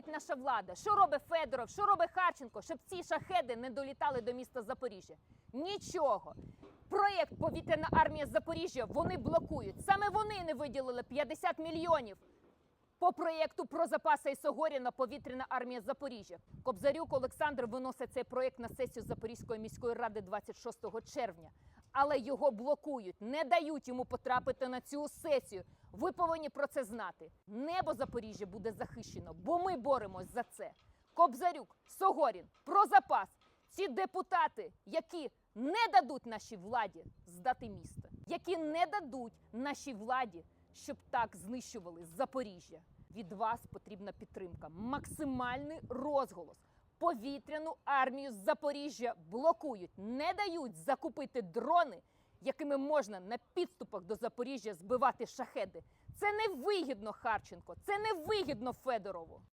робить наша влада? Що робить Федоров? Що робить Харченко, щоб ці шахеди не долітали до міста Запоріжжя? Нічого. Проєкт Повітряна армія Запоріжжя вони блокують. Саме вони не виділили 50 мільйонів по проєкту про запаси Ісогоріна Повітряна армія Запоріжжя. Кобзарюк Олександр виносить цей проєкт на сесію Запорізької міської ради 26 червня. Але його блокують, не дають йому потрапити на цю сесію. Ви повинні про це знати. Небо Запоріжжя буде захищено, бо ми боремось за це. Кобзарюк, Согорін, про запас. Ці депутати, які не дадуть нашій владі здати місто, які не дадуть нашій владі, щоб так знищували Запоріжжя. Від вас потрібна підтримка, максимальний розголос. Повітряну армію з Запоріжжя блокують, не дають закупити дрони, якими можна на підступах до Запоріжжя збивати шахеди. Це не вигідно Харченко, це не вигідно Федорову.